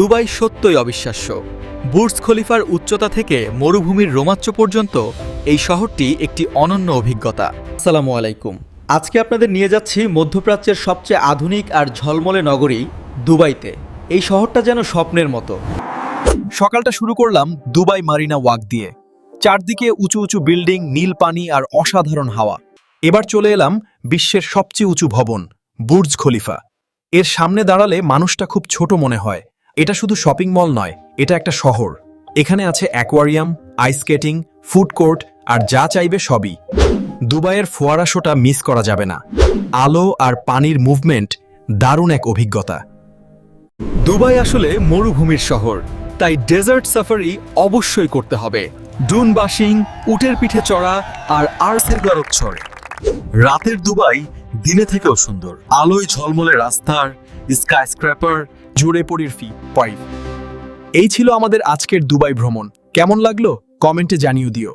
Dubai সত্যই অবিশ্বাস্য। Burj খলিফার উচ্চতা থেকে মরুভূমির রোমাঞ্চ পর্যন্ত এই শহরটি একটি অনন্য অভিজ্ঞতা। আসসালামু আলাইকুম। আজকে আপনাদের নিয়ে যাচ্ছি মধ্যপ্রাচ্যের সবচেয়ে আধুনিক আর ঝলমলে নগরী, দুবাইতে। এই শহরটা যেন স্বপ্নের মতো। সকালটা শুরু করলাম দুবাই মারিনা ওয়াক দিয়ে। চারদিকে উঁচু উঁচু বিল্ডিং, নীল পানি আর অসাধারণ হাওয়া। এবার চলে এলাম বিশ্বের সবচেয়ে উঁচু ভবন, বুর্জ খলিফা। এর সামনে দাঁড়ালে মানুষটা খুব ছোট মনে হয়। এটা শুধু শপিং মল নয়, এটা একটা শহর। এখানে আছে aquarium, ice skating, food court, আর যা চাইবে সবই। দুবাইয়ের ফোয়ারা শোটা মিস করা যাবে না। আলো আর পানির মুভমেন্ট দারুণ এক অভিজ্ঞতা। দুবাই আসলে মরুভূমির শহর, তাই ডেজার্ট সাফারি অবশ্যই করতে হবে। ডুন বাসিং, উটের পিঠে চড়া আর আর্সের গরচ্ছর। রাতের দুবাই দিনে থেকেও সুন্দর। আলোয় ঝলমলে রাস্তার স্কাই স্ক্র্যাপার জুড়ে পড়ির ফি পয়েন্ট এই ছিল আমাদের আজকের দুবাই ভ্রমণ। কেমন লাগল? কমেন্টে জানিয়ে দিও।